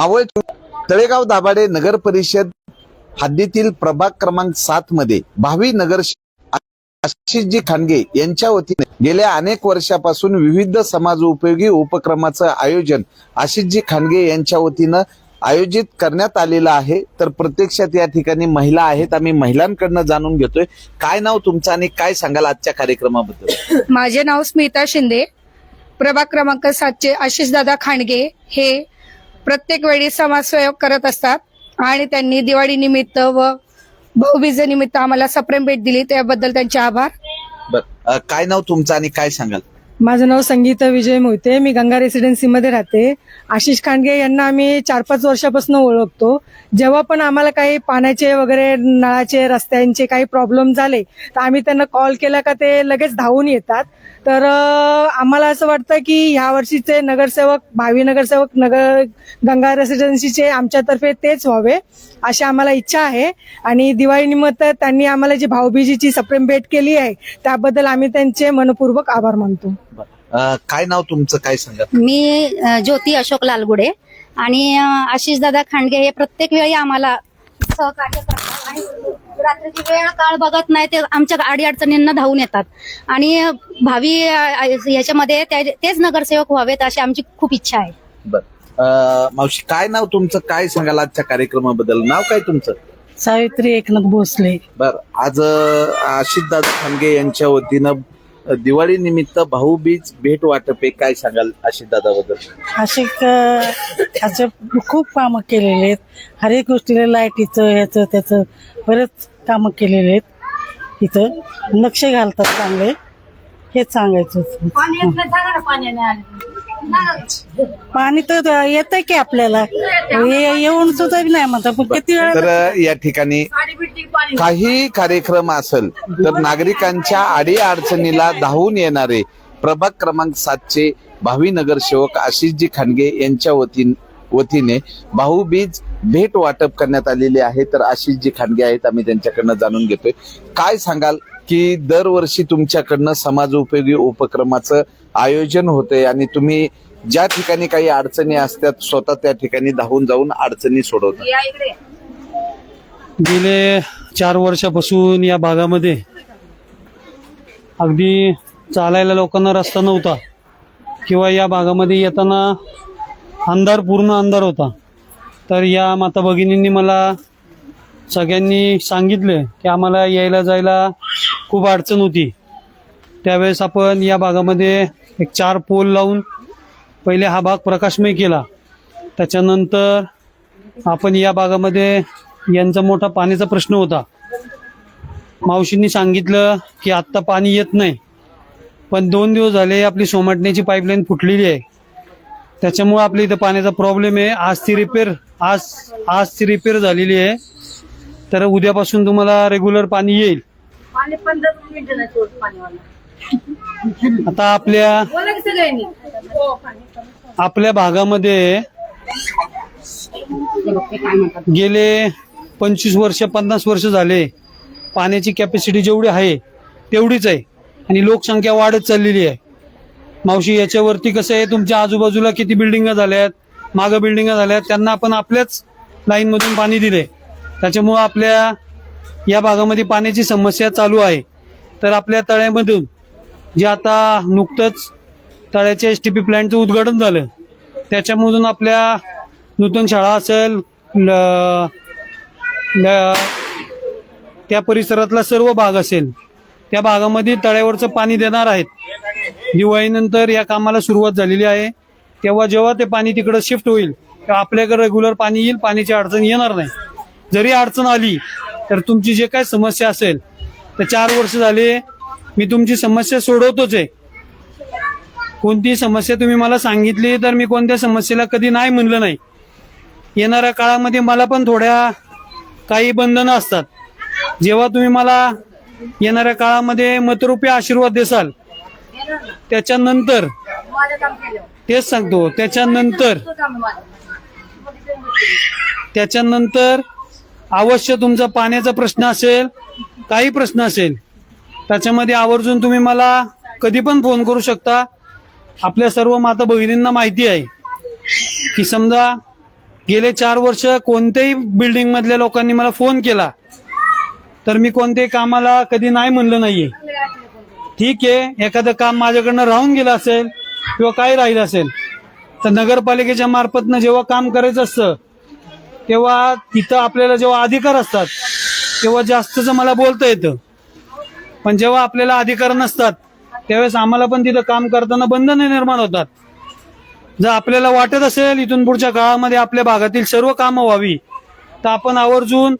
मावळ तळेगाव दाभाडे नगर परिषद हद्दीतील प्रभाग क्रमांक सात मध्ये भावी नगर आशिषजी खानगे यांच्या वतीने गेल्या अनेक वर्षापासून विविध समाज उपयोगी उपक्रमाचं आयोजन आशिषजी खानगे यांच्या वतीनं आयोजित करण्यात आलेलं आहे. तर प्रत्यक्षात या ठिकाणी महिला आहेत. आम्ही महिलांकडनं जाणून घेतोय. काय नाव तुमचं आणि काय सांगाल आजच्या कार्यक्रमाबद्दल? माझे नाव स्मिता शिंदे. प्रभाग क्रमांक सातचे आशिष दादा खांडगे हे प्रत्येक वेळी समाजसेवक करत असतात आणि त्यांनी दिवाळी निमित्त व भाऊबीजे निमित्त आम्हाला सप्रेम भेट दिली. त्याबद्दल त्यांचे आभार. बर काय नाव तुमचं आणि काय सांगाल? माझं नाव संगीता विजय मोहिते. मी गंगा रेसिडेन्सीमध्ये राहते. आशिष खांडगे यांना आम्ही चार पाच वर्षापासून ओळखतो. जेव्हा पण आम्हाला काही पाण्याचे वगैरे नळाचे रस्त्यांचे काही प्रॉब्लेम झाले तर आम्ही त्यांना कॉल केला का ते लगेच धावून येतात. तर आम्हाला असं वाटतं की ह्या वर्षीचे नगरसेवक भावी नगरसेवक नगर गंगा रेसिडेन्सीचे आमच्यातर्फे तेच व्हावे अशी आम्हाला इच्छा आहे. आणि दिवाळीनिमित्त त्यांनी आम्हाला जी भाऊबीजीची सप्रेम भेट केली आहे त्याबद्दल आम्ही त्यांचे मनपूर्वक आभार मानतो. अं, काय नाव तुमचं? काय सांगाल मी अ, ज्योती अशोक लालगुडे. आणि आशिष दादा खांडगे हे प्रत्येक वेळी आम्हाला सहकार्य करतात. आणि रात्रीची वेळ काळ बघत नाही ते आमच्या अडी अडचणींना धावून येतात. आणि भावी अ, याच्यामध्ये तेच नगरसेवक व्हावेत अशी आमची खूप इच्छा आहे. बर. अं, मावशी काय नाव तुमचं? काय सांगाल आजच्या कार्यक्रमाबद्दल? नाव काय तुमचं? सावित्री एकनाथ भोसले. बर. आज आशिष दादा खानगे यांच्या वतीनं दिवाळी निमित्त भाऊबीज भेट वाटप आहे काय सांगाल आशिष दादाबद्दल? असे असे खूप कामं केलेले आहेत. हर एक गोष्टीला लाईटीचं ह्याचं त्याचं बरेच कामं केलेले आहेत. इथं नक्षे घालतात चांगले. हेच सांगायचं पाणी तर येतंय की आपल्याला? येऊन सुद्धा नाही म्हणतात पण किती वेळा तर या ठिकाणी काही कार्यक्रम असेल तर नागरिकांच्या आडी अडचणीला धावून येणारे प्रभाग क्रमांक सातचे भावी नगरसेवक आशिषजी खानगे यांच्या वतीन वतीने भाऊबीज भेट वाटप करण्यात आलेली आहे. तर आशिषजी खानगे आहेत आम्ही त्यांच्याकडनं जाणून घेतोय. काय सांगाल की दरवर्षी तुमच्याकडनं समाज उपयोगी उपक्रमाचं आयोजन होतंय आणि तुम्ही ज्या ठिकाणी काही अडचणी असतात स्वतः त्या ठिकाणी धावून जाऊन अडचणी सोडवता. गेले चार वर्षापासून या भागामध्ये. अगदी चालायला लोकांना रस्ता नव्हता. किंवा या भागामध्ये येताना अंधार पूर्ण अंधार होता. तर या माता भगिनींनी मला सगळ्यांनी सांगितलं की आम्हाला यायला जायला खूप अडचण होती. त्यावेळेस आपण या भागामध्ये एक चार पोल लावून पहिले हा भाग प्रकाशमय केला. त्याच्यानंतर आपण या भागामध्ये यांचा मोठा पाण्याचा प्रश्न होता. मावशींनी सांगितलं की आत्ता पाणी येत नाही. पण दोन दिवस झाले आपली सोमाटण्याची पाईपलाईन फुटलेली आहे. त्याच्यामुळे आपल्या इथं पाण्याचा प्रॉब्लेम आहे. आज ती रिपेअर आज आज ती रिपेअर झालेली आहे. तर उद्यापासून तुम्हाला रेग्युलर पाणी येईल. आता आपल्या आपल्या भागामध्ये गेले पंचवीस वर्ष पन्नास वर्ष झाले. पाण्याची कॅपॅसिटी जेवढी आहे तेवढीच आहे. आणि लोकसंख्या वाढत चाललेली आहे. मावशी याच्यावरती कसं आहे तुमच्या आजूबाजूला किती बिल्डिंगा झाल्यात मागं बिल्डिंगा झाल्यात त्यांना आपण आपल्याच लाईनमधून पाणी दिले त्याच्यामुळं आपल्या या भागामध्ये पाण्याची समस्या चालू आहे. तर आपल्या तळ्यामधून जे आता नुकतंच तळ्याच्या एस टी पी प्लॅन्टचं उद्घाटन झालं. त्याच्यामधून आपल्या नूतन शाळा असेल ल- ल- त्या परिसरातला सर्व भाग असेल त्या भागामध्ये तळ्यावरचं पाणी देणार आहेत. दिवाळीनंतर या कामाला सुरुवात झालेली आहे. तेव्हा जेव्हा ते पाणी तिकडं शिफ्ट होईल तेव्हा आपल्याकडे रेग्युलर पाणी येईल पाण्याची अडचण येणार नाही. जरी अडचण आली तर तुमची जे काय समस्या असेल तर चार वर्ष झाले मी तुमची समस्या सोडवतोच आहे. कोणती समस्या तुम्ही मला सांगितली तर मी कोणत्या समस्येला कधी नाही म्हणलं नाही. येणाऱ्या काळामध्ये मला पण थोड्या काही बंधनं असतात. जेव्हा तुम्ही मला येणाऱ्या काळामध्ये मतरूपी आशीर्वाद देसाल त्याच्यानंतर तेच सांगतो त्याच्यानंतर त्याच्यानंतर अवश्य तुमचा पाण्याचा प्रश्न असेल काही प्रश्न असेल त्याच्यामध्ये आवर्जून तुम्ही मला कधी पण फोन करू शकता. आपल्या सर्व माता भगिनींना माहिती आहे की समजा गेले चार वर्ष कोणत्याही बिल्डिंग मधल्या लोकांनी मला फोन केला तर मी कोणत्याही कामाला कधी नाही म्हणलं नाहीये. ठीक आहे एखादं काम माझ्याकडनं राहून गेलं असेल किंवा काय राहिलं असेल तर नगरपालिकेच्या मार्फतनं जेव्हा काम करायचं असतं तेव्हा तिथं आपल्याला जेव्हा अधिकार असतात तेव्हा जास्तच मला बोलता येतं. पण जेव्हा आपल्याला अधिकार नसतात त्यावेळेस आम्हाला पण तिथं काम करताना बंधने निर्माण होतात. जर आपल्याला वाटत असेल इथून पुढच्या काळामध्ये आपल्या भागातील सर्व कामं व्हावी तर आपण आवर्जून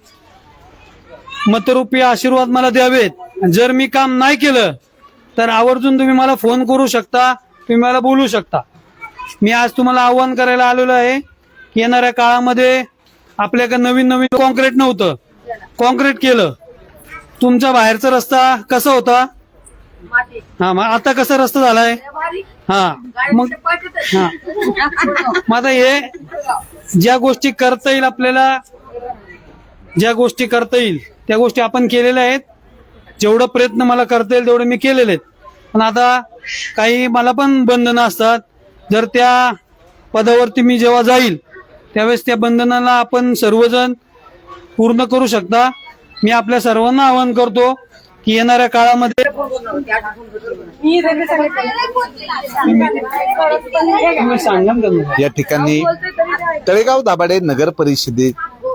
मतरूपी आशीर्वाद मला द्यावेत. जर मी काम नाही केलं तर आवर्जून तुम्ही मला फोन करू शकता तुम्ही मला बोलू शकता. मी आज तुम्हाला आव्हान करायला आलेलो आहे येणाऱ्या काळामध्ये आपल्याकडे नवीन नवीन कॉन्क्रीट नव्हतं. कॉन्क्रीट केलं. तुमचा बाहेरचा रस्ता कसा होता? हा मग आता कसा रस्ता झालाय? हा मग हा. मग आता हे ज्या गोष्टी करता येईल आपल्याला ज्या गोष्टी करता येईल त्या गोष्टी आपण केलेल्या आहेत. जेवढं प्रयत्न मला करता येईल तेवढे मी केलेले आहेत. पण आता काही मला पण बंधनं असतात. जर त्या पदावरती मी जेव्हा जाईल त्यावेळेस त्या बंधनाला आपण सर्वजण पूर्ण करू शकता. मी आपल्या सर्वांना आवाहन करतो की येणाऱ्या काळामध्ये. या ठिकाणी तळेगाव दाभाडे नगर परिषदे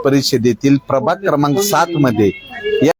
परिषदेतील प्रभाग क्रमांक सात मध्ये या